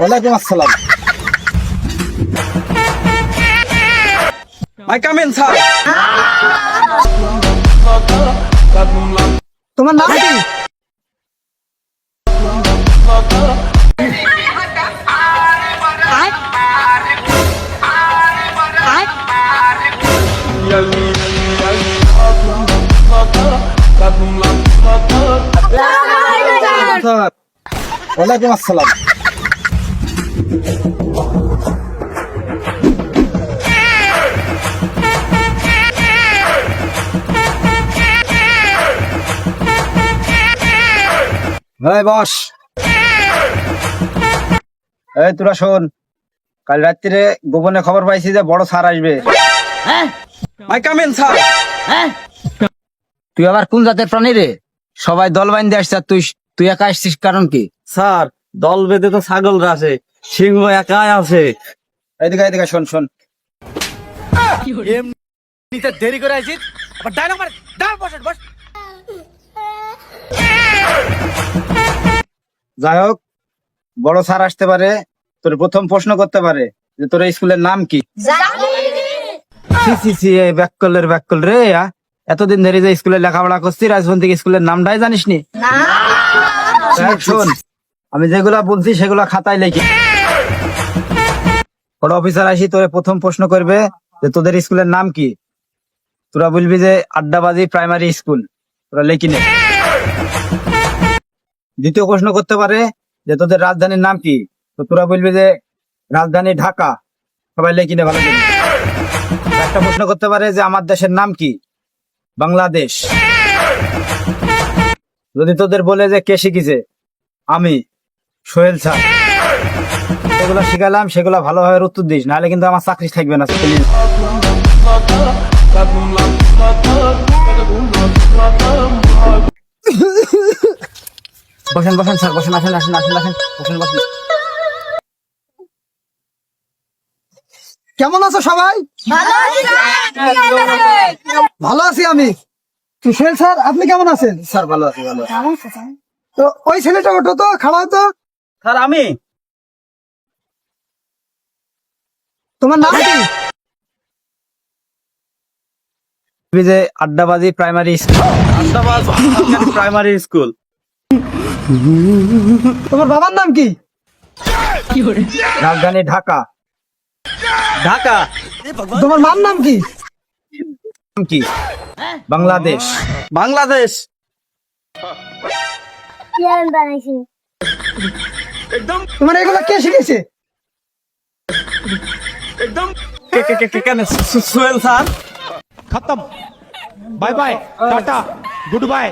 ওয়ালাইকুম আসসালাম। I come in sir তোমার নাম কি? ওয়ালাইকুম আসসালাম। এই বস। এই তোরা শোন কাল রাত্রিরে গোপনে খবর পাইছি যে বড় স্যার আসবে। আই কাম ইন স্যার তুই আবার কোন জাতের প্রাণী রে? সবাই দল বাইন্দে আসছে আর তুই তুই একা আসছিস কারণ কি? স্যার দল বেঁধে তো ছাগলরা আছে সিংহ একাই আছে। এদিকে এদিকে শোন শোন। দেরি করে আসিস আবার ডায়লগ মার ডায়লগ বস বস। যাই হোক বড় স্যার আসতে পারে তোর প্রথম প্রশ্ন করতে পারে যে তোর স্কুলের নাম কি? ব্যাককলের ব্যাককল রে এতদিন ধরে যে স্কুলে লেখাপড়া করছি রাজবন্দিক স্কুলের নামটাই জানিস নি। শোন আমি যেগুলা বলছি সেগুলা খাতায় লেখি। বড় অফিসার আসি তোরে প্রথম প্রশ্ন করবে যে তোদের স্কুলের নাম কি? তোরা বলবি যে আড্ডাবাজি প্রাইমারি স্কুল তোরা লেখি নে। দ্বিতীয় প্রশ্ন করতে পারে যে তোদের রাজধানীর নাম কি? তো তোরা বলবি যে রাজধানী ঢাকা। সবাই লেখি নে ভালো একটা প্রশ্ন করতে পারে যে আমার দেশের নাম কি? বাংলাদেশ। যদি তোদের বলে যে কে শিখিছে? আমি, সোহেল স্যার। সেগুলো শিখালাম, সেগুলো ভালোভাবে উত্তর দিস, নাহলে কিন্তু আমার চাকরি থাকবে না বসেন বসেন স্যার বসেন আসেন আসেন আসেন আসেন বসেন বসেন। কেমন আছো সবাই? ভালো আছি আমি। সুশেল স্যার আপনি কেমন আছেন? স্যার ভালো আছি ভালো তো ওই ছেলেটা ওঠো তো খাড়া হতো স্যার আমি? তোমার নাম কি? যে আড্ডাবাজি প্রাইমারি স্কুল আন্দাবাদ প্রাইমারি স্কুল তোমার বাবার নাম কি? রাজধানী ঢাকা। ঢাকা? তোমার মার নাম কি? কি? বাংলাদেশ। বাংলাদেশ। তোমার এগুলো কে শিখেছে? একদম। সোহেল স্যার। খতম। Bye bye tata. Good bye